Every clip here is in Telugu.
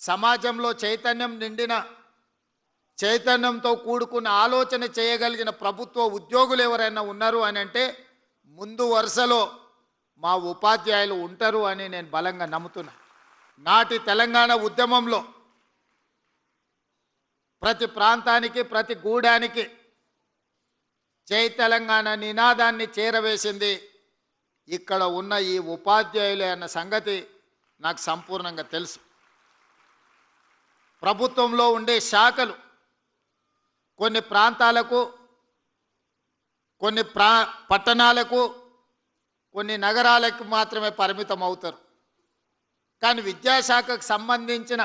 సమాజంలో చైతన్యం నిండిన చైతన్యంతో కూడుకున్న ఆలోచన చేయగలిగిన ప్రభుత్వ ఉద్యోగులు ఎవరైనా ఉన్నారు అని అంటే ముందు వరుసలో మా ఉపాధ్యాయులు ఉంటారు అని నేను బలంగా నమ్ముతున్నా. నాటి తెలంగాణ ఉద్యమంలో ప్రతి ప్రాంతానికి ప్రతి గూడానికి జై తెలంగాణ నినాదాన్ని చేరవేసింది ఇక్కడ ఉన్న ఈ ఉపాధ్యాయులే అన్న సంగతి నాకు సంపూర్ణంగా తెలుసు. ప్రభుత్వంలో ఉండే శాఖలు కొన్ని ప్రాంతాలకు కొన్ని ప్రా పట్టణాలకు కొన్ని నగరాలకు మాత్రమే పరిమితం అవుతారు కానీ విద్యాశాఖకు సంబంధించిన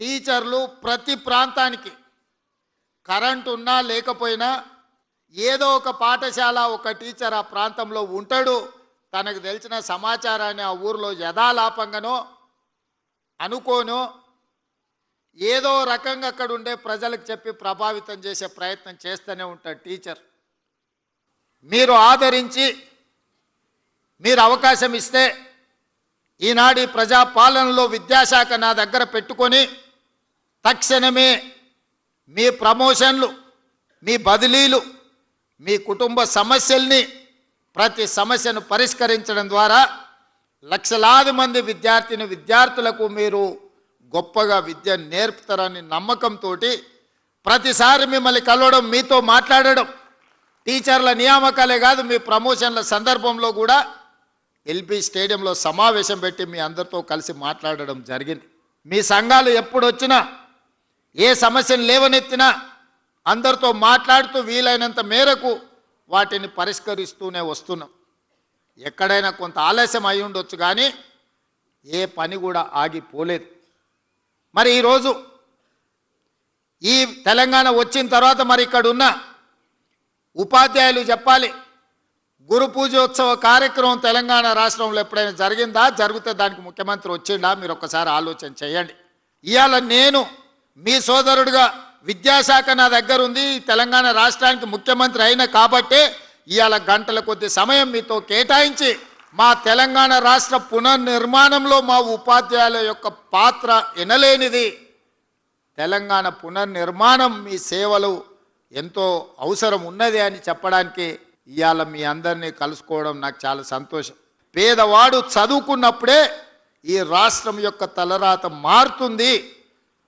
టీచర్లు ప్రతి ప్రాంతానికి కరెంట్ ఉన్నా లేకపోయినా ఏదో ఒక పాఠశాల ఒక టీచర్ ఆ ప్రాంతంలో ఉంటాడు. తనకు తెలిసిన సమాచారాన్ని ఆ ఊరిలో యథాలాపంగానో అనుకోనో ఏదో రకంగా అక్కడ ఉండే ప్రజలకు చెప్పి ప్రభావితం చేసే ప్రయత్నం చేస్తూనే ఉంటాడు టీచర్. మీరు ఆదరించి మీరు అవకాశం ఇస్తే ఈనాడు ప్రజాపాలనలో విద్యాశాఖ నా దగ్గర పెట్టుకొని తక్షణమే మీ ప్రమోషన్లు మీ బదిలీలు మీ కుటుంబ సమస్యల్ని ప్రతి సమస్యను పరిష్కరించడం ద్వారా లక్షలాది మంది విద్యార్థిని విద్యార్థులకు మీరు గొప్పగా విద్య నేర్పుతారని నమ్మకంతో ప్రతిసారి మిమ్మల్ని కలవడం మీతో మాట్లాడడం టీచర్ల నియామకాలే కాదు మీ ప్రమోషన్ల సందర్భంలో కూడా ఎల్బీ స్టేడియంలో సమావేశం పెట్టి మీ అందరితో కలిసి మాట్లాడడం జరిగింది. మీ సంఘాలు ఎప్పుడు వచ్చినా ఏ సమస్యను లేవనెత్తినా అందరితో మాట్లాడుతూ వీలైనంత మేరకు వాటిని పరిష్కరిస్తూనే వస్తున్నాం. ఎక్కడైనా కొంత ఆలస్యం అయి ఉండొచ్చు కానీ ఏ పని కూడా ఆగిపోలేదు. మరి ఈరోజు ఈ తెలంగాణ వచ్చిన తర్వాత మరి ఇక్కడున్న ఉపాధ్యాయులు చెప్పాలి గురు పూజోత్సవ కార్యక్రమం తెలంగాణ రాష్ట్రంలో ఎప్పుడైనా జరిగిందా? జరిగితే దానికి ముఖ్యమంత్రి వచ్చిండా? మీరు ఒక్కసారి ఆలోచన చేయండి. ఇవాళ నేను మీ సోదరుడిగా విద్యాశాఖ నా దగ్గర ఉంది తెలంగాణ రాష్ట్రానికి ముఖ్యమంత్రి అయిన కాబట్టే ఇవాళ గంటల కొద్ది సమయం మీతో కేటాయించి మా తెలంగాణ రాష్ట్ర పునర్నిర్మాణంలో మా ఉపాధ్యాయుల యొక్క పాత్ర ఎనలేనిది తెలంగాణ పునర్నిర్మాణం మీ సేవలు ఎంతో అవసరం ఉన్నది అని చెప్పడానికి ఇవాళ మీ అందరినీ కలుసుకోవడం నాకు చాలా సంతోషం. పేదవాడు చదువుకున్నప్పుడే ఈ రాష్ట్రం యొక్క తలరాత మారుతుంది.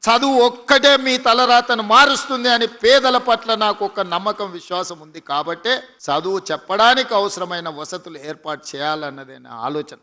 చదువు ఒక్కటే మీ తలరాతను మారుస్తుంది అని పేదల పట్ల నాకు ఒక నమ్మకం విశ్వాసం ఉంది. కాబట్టే చదువు చెప్పడానికి అవసరమైన వసతులు ఏర్పాటు చేయాలన్నదే నా ఆలోచన.